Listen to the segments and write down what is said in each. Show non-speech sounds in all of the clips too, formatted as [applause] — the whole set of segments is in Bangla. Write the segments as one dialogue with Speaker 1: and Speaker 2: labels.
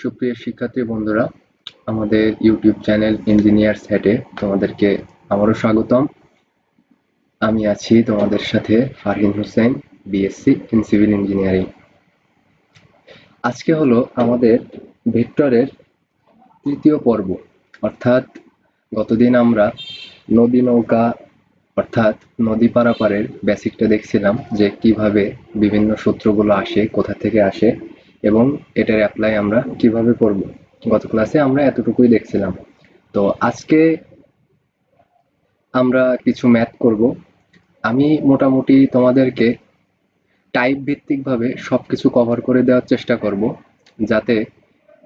Speaker 1: সুপ্রিয় শিক্ষার্থী বন্ধুরা, আমাদের ইউটিউব চ্যানেল ইঞ্জিনিয়ার সেটে তোমাদেরকে আবারও স্বাগতম। আমি আছি তোমাদের সাথে Farhin Hossain BSc in civil engineering আজকে হলো আমাদের ভেক্টরের তৃতীয় পর্ব, অর্থাৎ গতদিন আমরা নদী নৌকা, অর্থাৎ নদী পারাপারের বেসিকটা দেখছিলাম যে কীভাবে বিভিন্ন সূত্রগুলো আসে, কোথা থেকে আসে এবং এটার অ্যাপ্লাই আমরা কীভাবে করব? গত ক্লাসে আমরা এতটুকুই দেখছিলাম। তো আজকে আমরা কিছু ম্যাথ করব। আমি মোটামুটি তোমাদেরকে টাইপ ভিত্তিকভাবে সবকিছু কভার করে দেওয়ার চেষ্টা করব, যাতে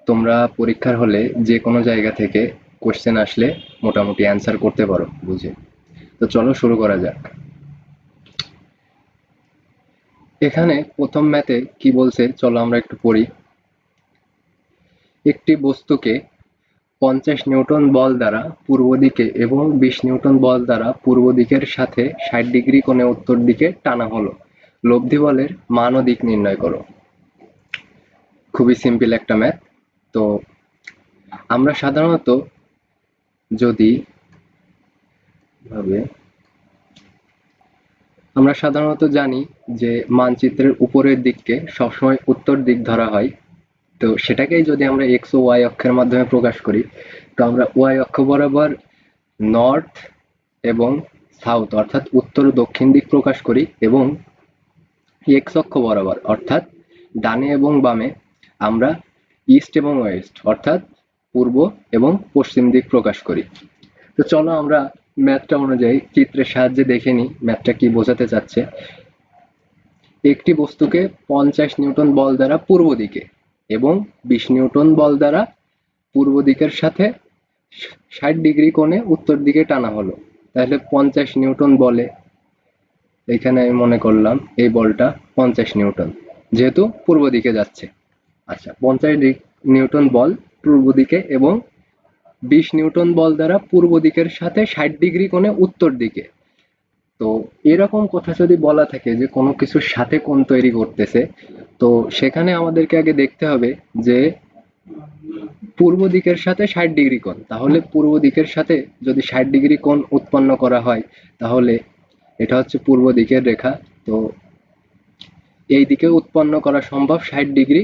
Speaker 1: তোমরা পরীক্ষার হলে যে কোনো জায়গা থেকে কোশ্চেন আসলে মোটামুটি অ্যান্সার করতে পারো, বুঝে? তো চলো শুরু করা যাক। এখানে প্রথম ম্যাথে কি বলছে, চলো আমরা একটু পড়ি। একটি বস্তুকে পঞ্চাশ নিউটন বল দ্বারা পূর্ব দিকে এবং বিশ নিউটন বল দ্বারা পূর্ব দিকের সাথে ষাট ডিগ্রি কোণে উত্তর দিকে টানা হলো। লব্ধি বলের মান ও দিক নির্ণয় করো। খুবই সিম্পল একটা ম্যাথ। তো আমরা সাধারণত যদি, ভাবে আমরা সাধারণত জানি যে মানচিত্রের উপরের দিককে সবসময় উত্তর দিক ধরা হয়। তো সেটাকেই যদি আমরা এক্স ও ওয়াই অক্ষের মাধ্যমে প্রকাশ করি, তো আমরা ওয়াই অক্ষ বরাবর নর্থ এবং সাউথ অর্থাৎ উত্তর দক্ষিণ দিক প্রকাশ করি এবং এক্স অক্ষ বরাবর, অর্থাৎ ডানে এবং বামে আমরা ইস্ট এবং ওয়েস্ট অর্থাৎ পূর্ব এবং পশ্চিম দিক প্রকাশ করি। তো চলো আমরা ম্যাথটা অনুযায়ী চিত্রের সাহায্যে দেখে নিই ম্যাথটা কি বোঝাতে চাচ্ছে। একটি বস্তুকে পঞ্চাশ নিউটন বল দ্বারা পূর্ব দিকে এবং বিশ নিউটন বল দ্বারা পূর্ব দিকের সাথে ষাট ডিগ্রি কোণে উত্তর দিকে টানা হলো। তাহলে পঞ্চাশ নিউটন বলে এখানে আমি মনে করলাম এই বলটা পঞ্চাশ নিউটন, যেহেতু পূর্ব দিকে যাচ্ছে। আচ্ছা পঞ্চাশ নিউটন বল পূর্ব দিকে এবং বিশ নিউটন বল দ্বারা পূর্ব দিকের সাথে ষাট ডিগ্রি কোণে উত্তর দিকে। তো এরকম কথা যদি বলা থাকে যে কোনো কিছুর সাথে কোণ তৈরি করতেছে, তো সেখানে আমাদেরকে আগে দেখতে হবে যে পূর্ব দিকের সাথে ষাট ডিগ্রি কোণ, তাহলে পূর্ব দিকের সাথে যদি ষাট ডিগ্রি কোণ উৎপন্ন করা হয়, তাহলে এটা হচ্ছে পূর্ব দিকের রেখা। তো এই দিকে উৎপন্ন করা সম্ভব ষাট ডিগ্রি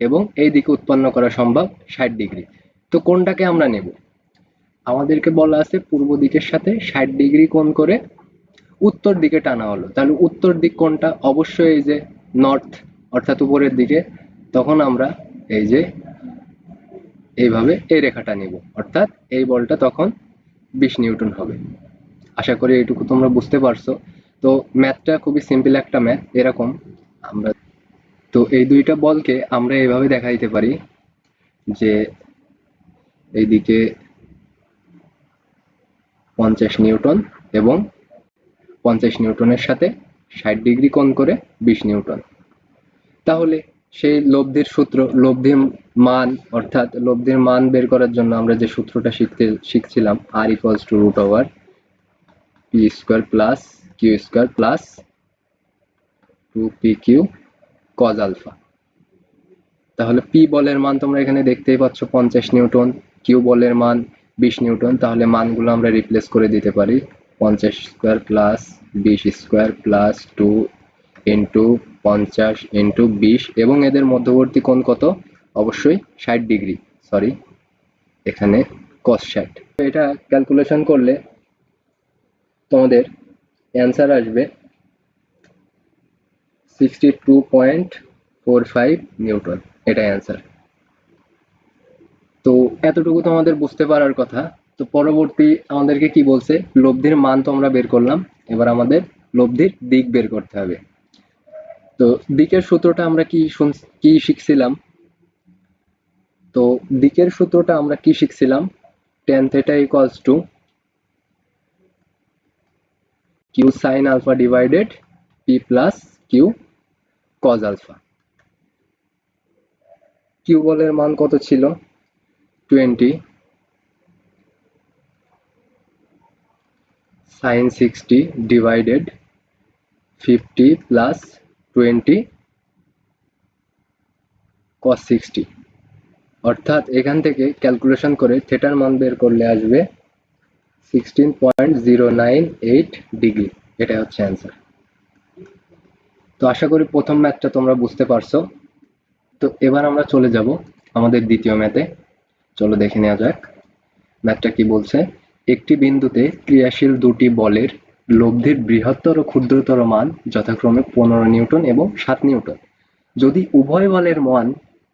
Speaker 1: এবং এই দিকে উৎপন্ন করা সম্ভব ষাট ডিগ্রি। তো কোনটাকে আমরা নেব? আমাদেরকে বলা আছে পূর্ব দিকের সাথে ষাট ডিগ্রি কোণ করে উত্তর দিকে টানা হলো। তাহলে উত্তর দিক কোনটা? অবশ্যই এই যে নর্থ অর্থাৎ উপরের দিকে। তখন আমরা এই যে এইভাবে এই রেখাটা নিব। অর্থাৎ এই বলটা তখন বিশ নিউটন হবে। আশা করি এইটুকু তোমরা বুঝতে পারছ। তো ম্যাথটা খুবই সিম্পল একটা ম্যাথ, এরকম আমরা তো এই দুইটা বলকে আমরা এইভাবে দেখা দিতে পারি যে এইদিকে পঞ্চাশ নিউটন এবং পঞ্চাশ নিউটনের সাথে ষাট ডিগ্রি কোণ করে বিশ নিউটন। তাহলে সেই লব্ধির সূত্র, লব্ধির মান, অর্থাৎ লব্ধির মান বের করার জন্য আমরা যে সূত্রটা শিখতে, শিখছিলাম R equals to root over P square plus Q square plus two P Q cos alpha তাহলে পি বলের মান তোমরা এখানে দেখতেই পাচ্ছ, পঞ্চাশ নিউটন। কিউ বলের মান বিশ নিউটন, তাহলে মানগুলো আমরা রিপ্লেস করে দিতে পারি। পঞ্চাশ স্কোয়ার প্লাস বিশ স্কোয়ার প্লাস টু ইন্টু পঞ্চাশ ইন্টু বিশ এবং এদের মধ্যবর্তী কোণ কত? অবশ্যই ষাট ডিগ্রি সরি এখানে কস ষাট। এটা ক্যালকুলেশন করলে তোমাদের অ্যান্সার আসবে sixty two point four five newton, এটাই অ্যান্সার এতটুকু তো আমাদের বুঝতে পারার কথা। তো পরবর্তী আমাদেরকে কি বলছে? লব্ধির মান তো আমরা বের করলাম। এবার আমাদের লব্ধির দিক বের করতে হবে। তো দিকের সূত্রটা আমরা কি কি শিখছিলাম? তো দিকের সূত্রটা আমরা কি শিখছিলাম? Tan theta equals to Q sine alpha divided P plus Q cos alpha Q বলের মান কত ছিল? Twenty sine sixty divided fifty plus twenty cos sixty অর্থাৎ এখান থেকে ক্যালকুলেশন করে থেটার মান বের করলে আসবে sixteen point zero nine eight degree এটা হচ্ছে অ্যান্সার তো আশা করি প্রথম ম্যাথটা তোমরা বুঝতে পারছ। তো এবার আমরা চলে যাব আমাদের দ্বিতীয় ম্যাথে চলো দেখে নেওয়া যাক। ম্যাথটা কি বলছে? একটি বিন্দুতে ক্রিয়াশীল দুটি বলের লব্ধির বৃহত্তর ক্ষুদ্রতর মান যথাক্রমে পনেরো নিউটন এবং সাত নিউটন। যদি উভয় বলের মান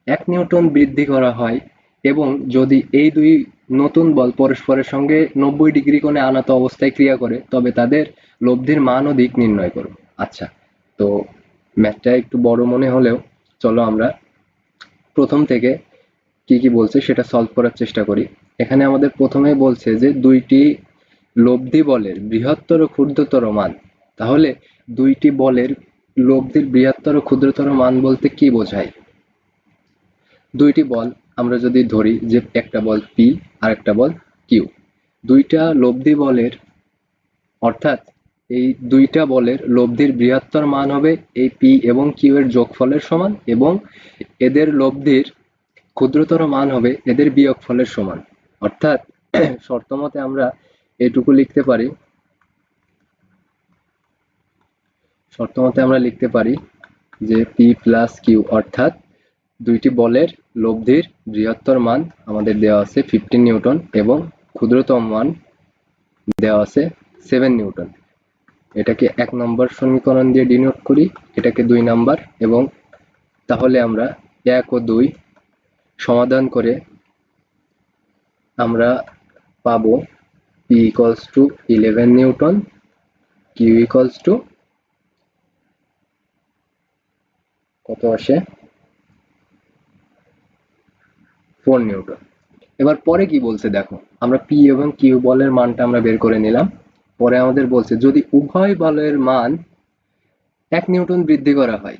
Speaker 1: এক নিউটন বৃদ্ধি করা হয় এবং যদি এই দুই নতুন বল পরস্পরের সঙ্গে নব্বই ডিগ্রি কোণে আনত অবস্থায় ক্রিয়া করে, তবে তাদের লব্ধির মান ও দিক নির্ণয় করো। আচ্ছা তো ম্যাথটা একটু বড় মনে হলেও চলো আমরা প্রথম থেকে কি কি বলছে সেটা সলভ করার চেষ্টা করি। এখানে আমাদের প্রথমে বলছে যে দুইটি লব্ধি বলের বৃহত্তর ক্ষুদ্রতর মান। তাহলে দুইটি বলের লব্ধির বৃহত্তর ক্ষুদ্রতর মান বলতে কি বোঝায়? দুইটি বল আমরা যদি ধরি যে একটা বল পি আর একটা বল কিউ দুইটা লব্ধি বলের, অর্থাৎ এই দুইটা বলের লব্ধির বৃহত্তর মান হবে এই পি এবং কিউ এর যোগফলের সমান এবং এদের লব্ধির ক্ষুদ্রতর মান হবে এদের বিয়োগ ফলের সমান। অর্থাৎ [clears throat] শর্ত মতে আমরা এটুকু লিখতে পারি। শর্ত মতে আমরা লিখতে পারি যে পি প্লাস কিউ অর্থাৎ দুইটি বলের লব্ধির বৃহত্তর মান আমাদের দেওয়া আছে ফিফটিন নিউটন এবং ক্ষুদ্রতম মান দেওয়া আছে সেভেন নিউটন। এটাকে এক নম্বর সমীকরণ দিয়ে ডিনোট করি, এটাকে দুই নাম্বার এবং তাহলে আমরা এক ও দুই সমাধান করে আমরা পাবো P equals to eleven newton Q equals to কত আসে? Four newton. এবার পরে কি বলছে দেখো, আমরা পি এবং কিউ বলের মানটা আমরা বের করে নিলাম। পরে আমাদের বলছে যদি উভয় বলের মান এক নিউটন বৃদ্ধি করা হয়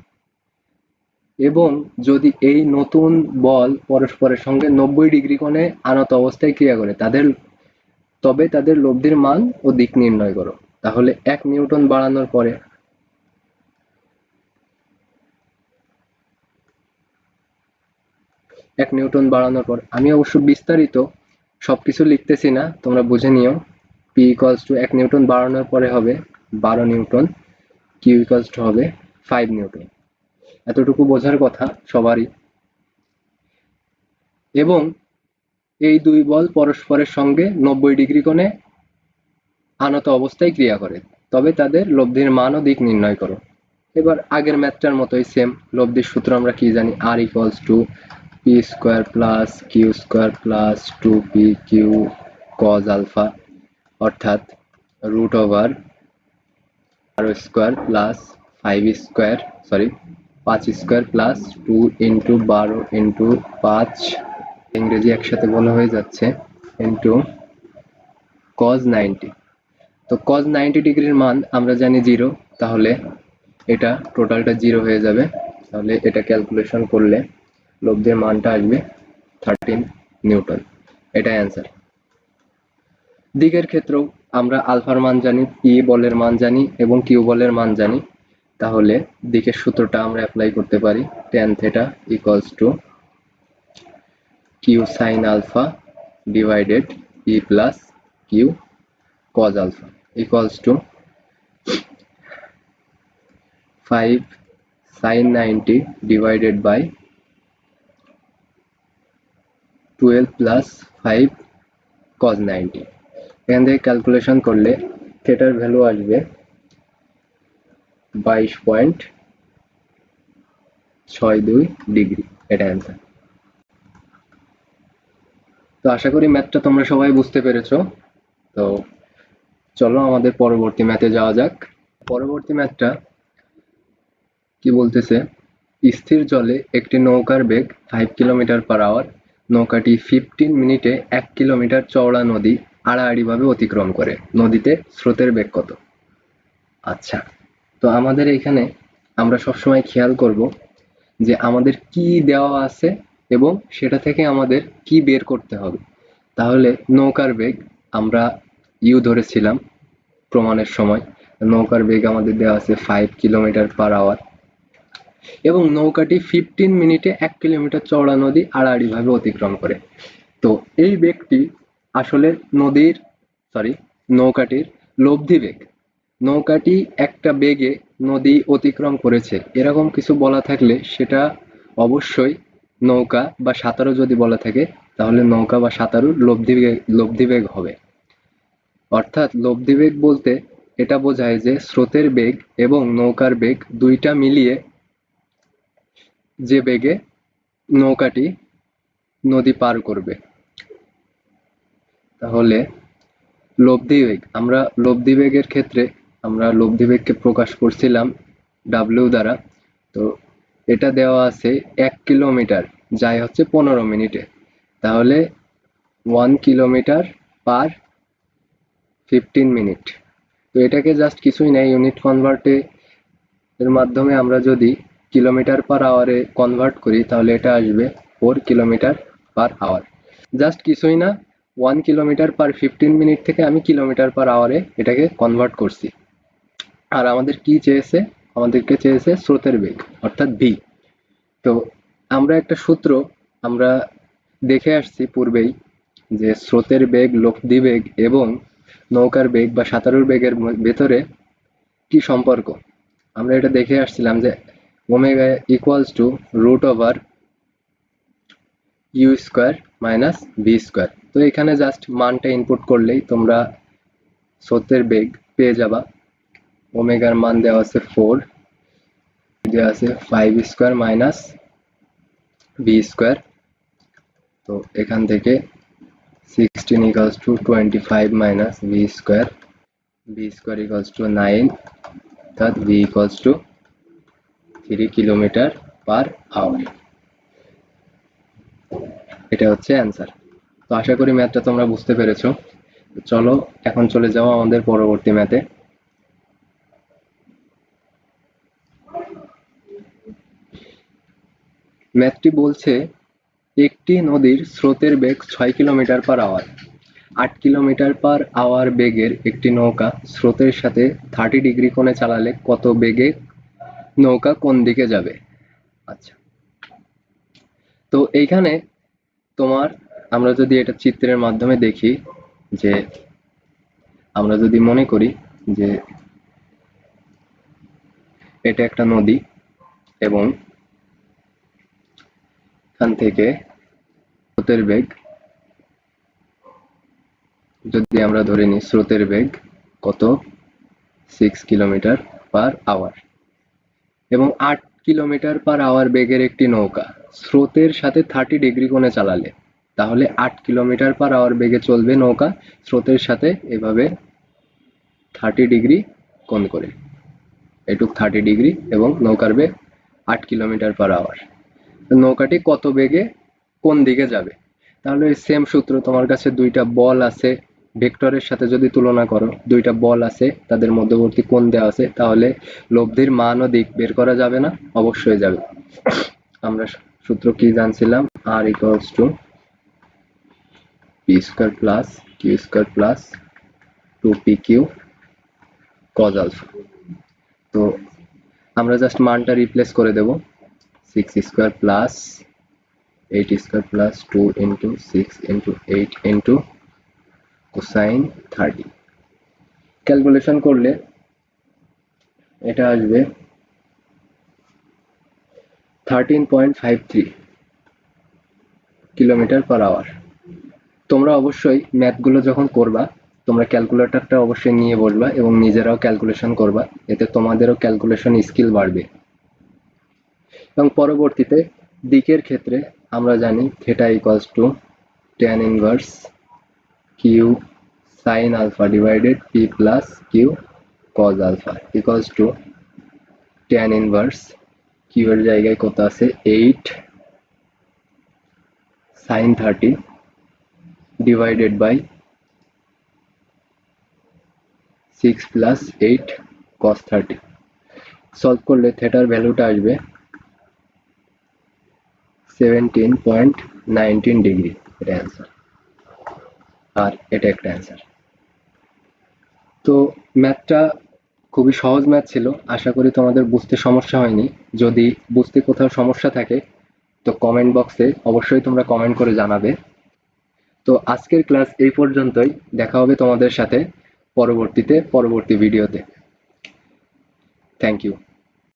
Speaker 1: এবং যদি এই নতুন বল পরস্পরের সঙ্গে নব্বই ডিগ্রি কোণে আনত অবস্থায় ক্রিয়া করে, তাদের, তবে তাদের লব্ধির মান ও দিক নির্ণয় করো। তাহলে এক নিউটন বাড়ানোর পরে এক নিউটন বাড়ানোর পর, আমি অবশ্য বিস্তারিত সবকিছু লিখতেছি না, তোমরা বুঝে নিও। পি ইকলস টু এক নিউটন বাড়ানোর পরে হবে বারো নিউটন কিউ ইকলস টু হবে ফাইভ নিউটন। এতটুকু বোঝার কথা সবারই। এবং এই দুই বল পরস্পরের সঙ্গে নব্বই ডিগ্রি কোণে আনত অবস্থায় ক্রিয়া করে। তবে তাদের লব্ধির মান ও দিক নির্ণয় করো। এবার আগের ম্যাথটার মতোই সেম লব্ধির সূত্র আমরা কি জানি? R equals to P square plus Q square plus two P Q cos alpha অর্থাৎ root over R square plus five square sorry পাঁচ স্কোয়ার প্লাস টু ইন্টু বারো ইন্টু পাঁচ। ইংরেজি একসাথে বলা হয়ে যাচ্ছে ইন্টু কজ নাইনটি। তো কজ নাইনটি ডিগ্রির মান আমরা জানি জিরো, তাহলে এটা টোটালটা জিরো হয়ে যাবে। তাহলে এটা ক্যালকুলেশন করলে লব্ধের মানটা আসবে থার্টিন নিউটন। এটা অ্যান্সার দিকের ক্ষেত্রেও আমরা আলফার মান জানি পি বলের মান জানি এবং কিউ বলের মান জানি। তাহলে দিকের সূত্রটা আমরা অ্যাপ্লাই করতে পারি tan theta equals to Q sine alpha divided E plus Q cos alpha equals to 5 sin 90 divided by 12 plus 5 cos 90 এখান থেকে ক্যালকুলেশন করলে থেটার ভ্যালু আসবে বাইশ পয়েন্ট ছয় দুই ডিগ্রি, এটা অ্যান্সার তো আশা করি ম্যাথটা তোমরা সবাই বুঝতে পেরেছ। তো চলো আমাদের পরবর্তী ম্যাথে যাওয়া যাক। পরবর্তী ম্যাথটা কি বলতেছে? স্থির জলে একটি নৌকার বেগ ফাইভ কিলোমিটার পার আওয়ার নৌকাটি ফিফটিন মিনিটে এক কিলোমিটার চওড়া নদী আড়াআড়িভাবে অতিক্রম করে। নদীতে স্রোতের বেগ কত? আচ্ছা তো আমাদের এখানে আমরা সবসময় খেয়াল করব যে আমাদের কি দেওয়া আছে এবং সেটা থেকে আমাদের কি বের করতে হবে। তাহলে নৌকার বেগ আমরা ইউ ধরেছিলাম প্রমাণের সময়। নৌকার বেগ আমাদের দেওয়া আছে ফাইভ কিলোমিটার পার আওয়ার এবং নৌকাটি ফিফটিন মিনিটে এক কিলোমিটার চওড়া নদী আড়াআড়িভাবে অতিক্রম করে। তো এই বেগটি আসলে নদীর সরি নৌকাটির লব্ধি বেগ। নৌকাটি একটা বেগে নদী অতিক্রম করেছে। এরকম কিছু বলা থাকলে সেটা অবশ্যই নৌকা বা সাঁতারু যদি বলা থাকে, তাহলে নৌকা বা সাঁতারুর লব্ধি বেগ লব্ধি বেগ হবে। অর্থাৎ লব্ধি বেগ বলতে এটা বোঝায় যে স্রোতের বেগ এবং নৌকার বেগ দুইটা মিলিয়ে যে বেগে নৌকাটি নদী পার করবে। তাহলে লব্ধি বেগ আমরা লব্ধি বেগের ক্ষেত্রে আমরা লব্ধি বেগকে প্রকাশ করছিলাম ডাব্লিউ দ্বারা। তো এটা দেওয়া আছে এক কিলোমিটার, যাই হচ্ছে পনেরো মিনিটে। তাহলে one kilometre per fifteen minute তো এটাকে জাস্ট কিছুই নেই ইউনিট কনভার্টে এর মাধ্যমে আমরা যদি কিলোমিটার পার আওয়ারে কনভার্ট করি, তাহলে এটা আসবে four kilometre per hour just কিছুই না one kilometre per fifteen minute থেকে আমি কিলোমিটার পার আওয়ারে এটাকে কনভার্ট করছি। আর আমাদের কি চেয়েছে? আমাদেরকে চেয়েছে স্রোতের বেগ, অর্থাৎ ভি তো আমরা একটা সূত্র আমরা দেখে আসছি পূর্বেই যে স্রোতের বেগ, লব্ধি বেগ এবং নৌকার বেগ বা সাঁতারুর বেগের ভেতরে কি সম্পর্ক? আমরা এটা দেখে আসছিলাম যে omega equals to root over U square minus V square তো এখানে জাস্ট মানটা ইনপুট করলেই তোমরা স্রোতের বেগ পেয়ে যাবা। ওমেগার মান দেওয়া আছে ফোর দেওয়া আছে five square minus B square তো এখান থেকে sixteen equals to twenty five minus V square V square equals to nine অর্থাৎ V equals to three kilometre per hour এটা হচ্ছে অ্যান্সার তো আশা করি ম্যাথটা তোমরা বুঝতে পেরেছ। চলো, এখন চলে যাও আমাদের পরবর্তী ম্যাথে ম্যাথটি বলছে, একটি নদীর স্রোতের বেগ ছয় কিলোমিটার পার আওয়ার আট কিলোমিটার পার আওয়ার বেগের একটি নৌকা স্রোতের সাথে থার্টি ডিগ্রি কোণে চালালে কত বেগে নৌকা কোন দিকে যাবে? আচ্ছা। তো এইখানে তোমার, আমরা যদি এটা চিত্রের মাধ্যমে দেখি যে, আমরা যদি মনে করি যে, এটা একটা নদী এবং এখান থেকে স্রোতের বেগ, যদি আমরা ধরে নিই স্রোতের বেগ কত? সিক্স কিলোমিটার পার আওয়ার এবং আট কিলোমিটার পার আওয়ার বেগের একটি নৌকা স্রোতের সাথে থার্টি ডিগ্রি কোণে চালালে, তাহলে আট কিলোমিটার পার আওয়ার বেগে চলবে নৌকা স্রোতের সাথে এভাবে থার্টি ডিগ্রি কোণ করে। এটুক থার্টি ডিগ্রি এবং নৌকার বেগ আট কিলোমিটার পার আওয়ার নৌকাটি কত বেগে কোন দিকে যাবে? তাহলে সেম সূত্র তোমার কাছে দুইটা বল আছে ভেক্টরের সাথে যদি তুলনা করো, দুইটা বল আছে, তাদের মধ্যবর্তী কোণ দেওয়া আছে, তাহলে লব্ধির মান ও দিক বের করা যাবে না, অবশ্যই যাবে। আমরা সূত্র কি জানছিলাম? R equals to P square plus Q square plus two P Q cos alpha তো আমরা জাস্ট মানটা রিপ্লেস করে দেব। Six square plus eight square plus two into six into eight into cosine thirty calculation করলে এটা আসবে thirteen point five three kilometre per hour তোমরা অবশ্যই ম্যাথগুলো যখন করবা, তোমরা ক্যালকুলেটরটা অবশ্যই নিয়ে বসবা এবং নিজেরাও ক্যালকুলেশন করবা, এতে তোমাদেরও ক্যালকুলেশন স্কিল বাড়বে। এবং পরবর্তীতে দিকের ক্ষেত্রে আমরা জানি theta equals to tan inverse Q sine alpha divided P plus Q cos alpha equals to tan inverse Q এর জায়গায় কত আছে? Eight sine thirty divided by six plus eight cos thirty solve করলে থেটার ভ্যালুটা আসবে সেভেন্টিন পয়েন্ট নাইনটিন ডিগ্রি এটা অ্যান্সার আর এটা একটা অ্যান্সার তো ম্যাথটা খুবই সহজ ম্যাথ ছিল, আশা করি তোমাদের বুঝতে সমস্যা হয়নি। যদি বুঝতে কোথাও সমস্যা থাকে, তো কমেন্ট বক্সে অবশ্যই তোমরা কমেন্ট করে জানাবে। তো আজকের ক্লাস এই পর্যন্তই, দেখা হবে তোমাদের সাথে পরবর্তীতে, পরবর্তী ভিডিওতে থ্যাংক ইউ